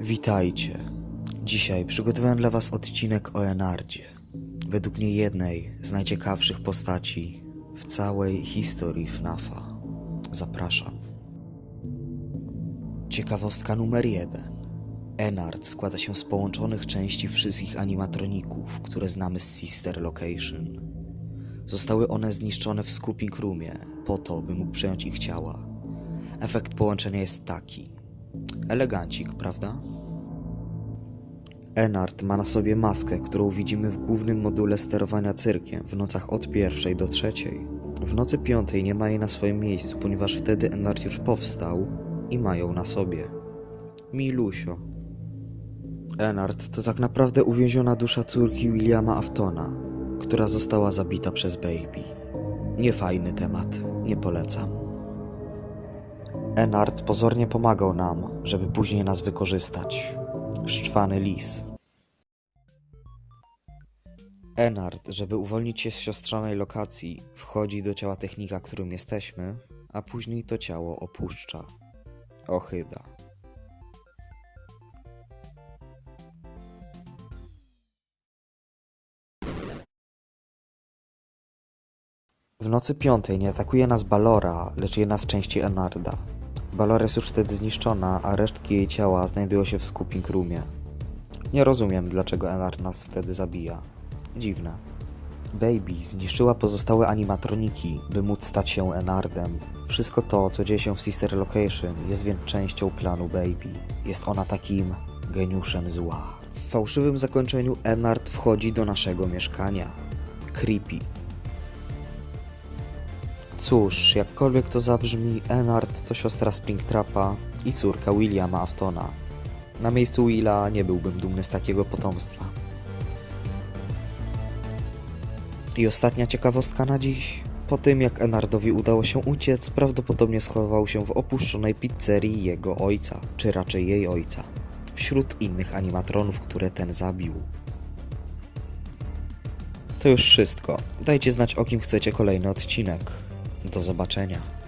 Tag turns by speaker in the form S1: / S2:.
S1: Witajcie. Dzisiaj przygotowałem dla Was odcinek o Enardzie. Według mnie jednej z najciekawszych postaci w całej historii FNAFa. Zapraszam. Ciekawostka numer jeden. Enard składa się z połączonych części wszystkich animatroników, które znamy z Sister Location. Zostały one zniszczone w Scooping Roomie, po to, by mógł przejąć ich ciała. Efekt połączenia jest taki. Elegancik, prawda? Enard ma na sobie maskę, którą widzimy w głównym module sterowania cyrkiem w nocach od pierwszej do trzeciej. W nocy piątej nie ma jej na swoim miejscu, ponieważ wtedy Enard już powstał i ma ją na sobie. Milusio. Enard to tak naprawdę uwięziona dusza córki Williama Aftona, która została zabita przez Baby. Niefajny temat, nie polecam. Enard pozornie pomagał nam, żeby później nas wykorzystać. Szczwany lis. Enard, żeby uwolnić się z siostrzanej lokacji, wchodzi do ciała technika, którym jesteśmy, a później to ciało opuszcza. Ochyda. W nocy piątej nie atakuje nas Balora, lecz jedna z części Enarda. Balora jest już wtedy zniszczona, a resztki jej ciała znajdują się w Scooping Roomie. Nie rozumiem, dlaczego Enard nas wtedy zabija. Dziwne. Baby zniszczyła pozostałe animatroniki, by móc stać się Enardem. Wszystko to, co dzieje się w Sister Location, jest więc częścią planu Baby. Jest ona takim geniuszem zła. W fałszywym zakończeniu Enard wchodzi do naszego mieszkania. Creepy. Cóż, jakkolwiek to zabrzmi, Enard to siostra Springtrapa i córka Williama Aftona. Na miejscu Willa nie byłbym dumny z takiego potomstwa. I ostatnia ciekawostka na dziś. Po tym jak Enardowi udało się uciec, prawdopodobnie schował się w opuszczonej pizzerii jego ojca, czy raczej jej ojca, wśród innych animatronów, które ten zabił. To już wszystko. Dajcie znać o kim chcecie kolejny odcinek. Do zobaczenia.